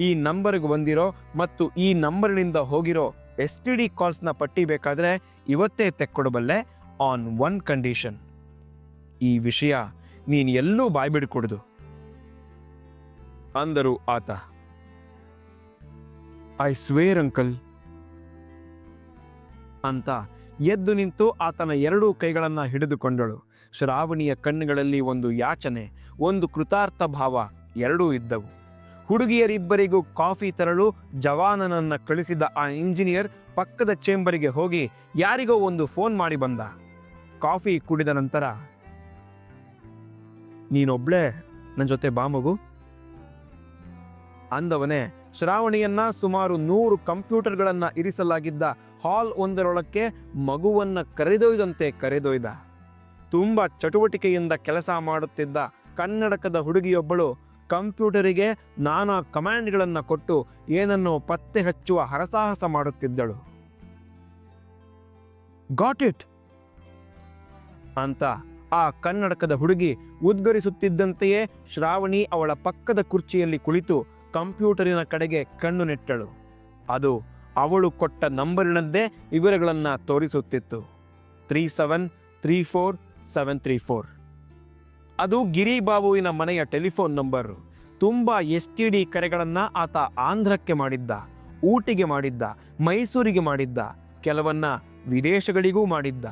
ಈ ನಂಬರ್ಗೆ ಬಂದಿರೋ ಮತ್ತು ಈ ನಂಬರಿನಿಂದ ಹೋಗಿರೋ ಎಸ್ ಟಿ ಡಿ ಕಾಲ್ಸ್ನ ಪಟ್ಟಿ ಬೇಕಾದರೆ ಇವತ್ತೇ ತೆಕ್ಕೊಡಬಲ್ಲೆ ಆನ್ ಒನ್ ಕಂಡೀಷನ್ ಈ ವಿಷಯ ನೀನು ಎಲ್ಲೂ ಬಾಯ್ಬಿಡ್ಕೊಡ್ದು ಅಂದರು ಆತ. I swear uncle. ಅಂತ ಎದ್ದು ನಿಂತು ಆತನ ಎರಡೂ ಕೈಗಳನ್ನು ಹಿಡಿದುಕೊಂಡಳು. ಶ್ರಾವಣಿಯ ಕಣ್ಣುಗಳಲ್ಲಿ ಒಂದು ಯಾಚನೆ, ಒಂದು ಕೃತಾರ್ಥ ಭಾವ ಎರಡೂ ಇದ್ದವು. ಹುಡುಗಿಯರಿಬ್ಬರಿಗೂ ಕಾಫಿ ತರಲು ಜವಾನನನ್ನ ಕಳಿಸಿದ ಆ ಇಂಜಿನಿಯರ್ ಪಕ್ಕದ ಚೇಂಬರಿಗೆ ಹೋಗಿ ಯಾರಿಗೋ ಒಂದು ಫೋನ್ ಮಾಡಿ ಬಂದ. ಕಾಫಿ ಕುಡಿದ ನಂತರ, ನೀನೊಬ್ಳೆ? ನನ್ನ ಜೊತೆ ಬಾ ಮಗು. ಅಂದವನೇ, ಶ್ರಾವಣಿಯನ್ನ ಸುಮಾರು ನೂರು ಕಂಪ್ಯೂಟರ್ಗಳನ್ನ ಇರಿಸಲಾಗಿದ್ದ ಹಾಲ್ ಒಂದರೊಳಕ್ಕೆ ಮಗುವನ್ನ ಕರೆದೊಯ್ದಂತೆ ಕರೆದೊಯ್ದ. ತುಂಬ ಚಟುವಟಿಕೆಯಿಂದ ಕೆಲಸ ಮಾಡುತ್ತಿದ್ದ ಕನ್ನಡಕದ ಹುಡುಗಿಯೊಬ್ಬಳು ಕಂಪ್ಯೂಟರಿಗೆ ನಾನಾ ಕಮಾಂಡ್ಗಳನ್ನು ಕೊಟ್ಟು ಏನನ್ನು ಪತ್ತೆ ಹಚ್ಚುವ ಹರಸಾಹಸ ಮಾಡುತ್ತಿದ್ದಳು. Got it! ಅಂತ ಆ ಕನ್ನಡಕದ ಹುಡುಗಿ ಉದ್ಗರಿಸುತ್ತಿದ್ದಂತೆಯೇ ಶ್ರಾವಣಿ ಅವಳ ಪಕ್ಕದ ಕುರ್ಚಿಯಲ್ಲಿ ಕುಳಿತು ಕಂಪ್ಯೂಟರಿನ ಕಡೆಗೆ ಕಣ್ಣು ನೆಟ್ಟಳು. ಅದು ಅವಳು ಕೊಟ್ಟ ನಂಬರಿನದ್ದೇ ವಿವರಗಳನ್ನು ತೋರಿಸುತ್ತಿತ್ತು. Three seven, three four, seven, three four. ಅದು ಗಿರಿಬಾಬುವಿನ ಮನೆಯ ಟೆಲಿಫೋನ್ ನಂಬರು. ತುಂಬ ಎಸ್ ಟಿ ಡಿ ಕರೆಗಳನ್ನು ಆತ ಆಂಧ್ರಕ್ಕೆ ಮಾಡಿದ್ದ, ಊಟಿಗೆ ಮಾಡಿದ್ದ, ಮೈಸೂರಿಗೆ ಮಾಡಿದ್ದ, ಕೆಲವನ್ನ ವಿದೇಶಗಳಿಗೂ ಮಾಡಿದ್ದ.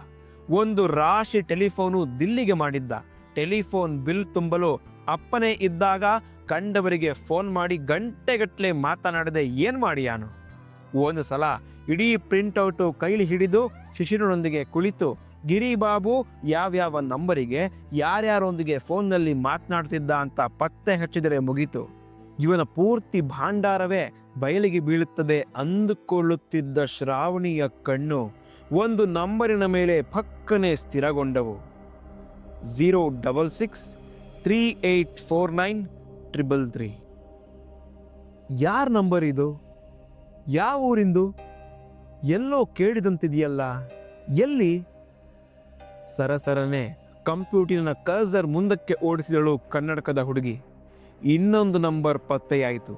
ಒಂದು ರಾಶಿ ಟೆಲಿಫೋನು ದಿಲ್ಲಿಗೆ ಮಾಡಿದ್ದ. ಟೆಲಿಫೋನ್ ಬಿಲ್ ತುಂಬಲು ಅಪ್ಪನೇ ಇದ್ದಾಗ ಕಂಡವರಿಗೆ ಫೋನ್ ಮಾಡಿ ಗಂಟೆಗಟ್ಟಲೆ ಮಾತನಾಡದೆ ಏನು ಮಾಡಿಯಾನು ಒಂದು ಸಲ ಇಡೀ ಪ್ರಿಂಟೌಟು ಕೈಲಿ ಹಿಡಿದು ಶಿಶಿರನೊಂದಿಗೆ ಕುಳಿತು ಗಿರಿಬಾಬು ಯಾವ್ಯಾವ ನಂಬರಿಗೆ ಯಾರ್ಯಾರೊಂದಿಗೆ ಫೋನ್ನಲ್ಲಿ ಮಾತನಾಡ್ತಿದ್ದ ಅಂತ ಪತ್ತೆ ಹಚ್ಚಿದರೆ ಮುಗೀತು. ಇವನ ಪೂರ್ತಿ ಭಾಂಡಾರವೇ ಬಯಲಿಗೆ ಬೀಳುತ್ತದೆ ಅಂದುಕೊಳ್ಳುತ್ತಿದ್ದ ಶ್ರಾವಣಿಯ ಕಣ್ಣು ಒಂದು ನಂಬರಿನ ಮೇಲೆ ಪಕ್ಕನೆ ಸ್ಥಿರಗೊಂಡವು. Zero double six three eight four nine triple three. ಯಾರ ನಂಬರ್ ಇದು? ಯಾವ ಊರಿಂದು? ಎಲ್ಲೋ ಕೇಳಿದಂತಿದೆಯಲ್ಲ, ಎಲ್ಲಿ? ಸರಸರನೆ ಕಂಪ್ಯೂಟರ್ನ ಕರ್ಸರ್ ಮುಂದಕ್ಕೆ ಓಡಿಸಿದಳು ಕನ್ನಡಕದ ಹುಡುಗಿ. ಇನ್ನೊಂದು number ಪತ್ತೆಯಾಯಿತು.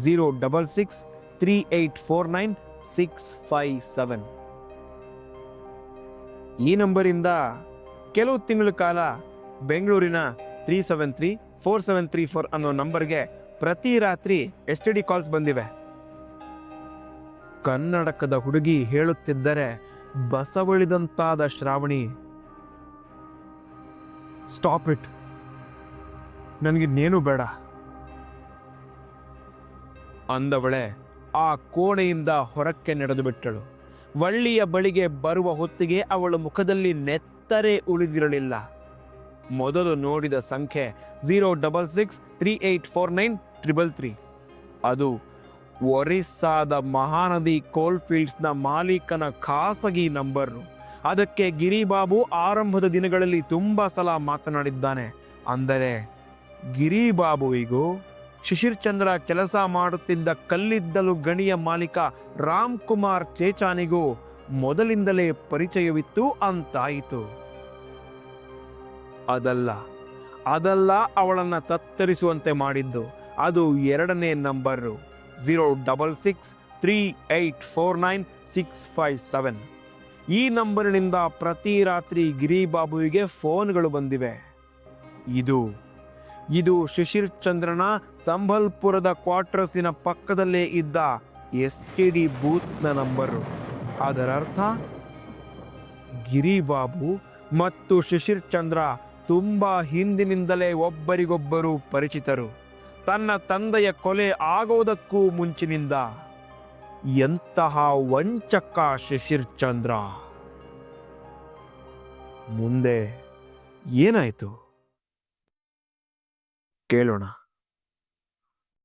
Zero double six three eight four nine six five seven. ಈ ನಂಬರಿಂದ ಕೆಲವು ತಿಂಗಳ ಕಾಲ ಬೆಂಗಳೂರಿನ three seven three four seven three four ಅನ್ನೋ ನಂಬರ್ಗೆ ಪ್ರತಿ ರಾತ್ರಿ ಎಸ್ ಟಿ ಡಿ ಕಾಲ್ಸ್ ಬಂದಿವೆ. ಕನ್ನಡಕದ ಹುಡುಗಿ ಹೇಳುತ್ತಿದ್ದರೆ ಬಸವಳಿದಂತಾದ ಶ್ರಾವಣಿ ಸ್ಟಾಪ್ ಇಟ್ ನನಗಿನ್ನೇನು ಬೇಡ. ಅಂದವಳೆ ಆ ಕೋಣೆಯಿಂದ ಹೊರಕ್ಕೆ ನಡೆದು ಬಿಟ್ಟಳು. ವಳ್ಳಿಯ ಬಳಿಗೆ ಬರುವ ಹೊತ್ತಿಗೆ ಅವಳ ಮುಖದಲ್ಲಿ ನೆತ್ತರೆ ಉಳಿದಿರಲಿಲ್ಲ. ಮೊದಲು ನೋಡಿದ ಸಂಖ್ಯೆ zero double six three eight four nine triple three. ಅದು ಒರಿಸ್ಸಾದ ಮಹಾನದಿ ಕೋಲ್ಫೀಲ್ಡ್ಸ್ನ ಮಾಲೀಕನ ಖಾಸಗಿ ನಂಬರು ಅದಕ್ಕೆ ಗಿರಿಬಾಬು ಆರಂಭದ ದಿನಗಳಲ್ಲಿ ತುಂಬ ಸಲ ಮಾತನಾಡಿದ್ದಾನೆ. ಅಂದರೆ, ಗಿರಿಬಾಬುವಿಗೂ ಶಿಶಿರ್ ಚಂದ್ರ ಕೆಲಸ ಮಾಡುತ್ತಿದ್ದ ಕಲ್ಲಿದ್ದಲು ಗಣಿಯ ಮಾಲೀಕ ರಾಮ್ ಕುಮಾರ್ ಚೇಚಾನಿಗೂ ಮೊದಲಿಂದಲೇ ಪರಿಚಯವಿತ್ತು ಅಂತಾಯಿತು. ಅದಲ್ಲ ಅದಲ್ಲ ಅವಳನ್ನು ತತ್ತರಿಸುವಂತೆ ಮಾಡಿದ್ದು. ಅದು ಎರಡನೇ number zero double six three eight four nine six five seven. ಈ ನಂಬರಿನಿಂದ ಪ್ರತಿ ರಾತ್ರಿ ಗಿರಿಬಾಬುವಿಗೆ ಫೋನ್ಗಳು ಬಂದಿವೆ. ಇದು ಇದು ಶಿಶಿರ್ ಚಂದ್ರನ ಸಂಬಲ್ಪುರದ ಕ್ವಾರ್ಟರ್ಸಿನ ಪಕ್ಕದಲ್ಲೇ ಇದ್ದ ಎಸ್ ಟಿ ಡಿ ಬೂತ್ನ ನಂಬರು. ಅದರರ್ಥ, ಗಿರಿಬಾಬು ಮತ್ತು ಶಿಶಿರ್ ಚಂದ್ರ ತುಂಬ ಹಿಂದಿನಿಂದಲೇ ಒಬ್ಬರಿಗೊಬ್ಬರು ಪರಿಚಿತರು. ತನ್ನ ತಂದೆಯ ಕೊಲೆ ಆಗೋದಕ್ಕೂ ಮುಂಚಿನಿಂದ. ಎಂತಹ ವಂಚಕ ಶಿಶಿರ್ ಚಂದ್ರ ಮುಂದೆ ಏನಾಯಿತು? ಕೇಳೋಣ.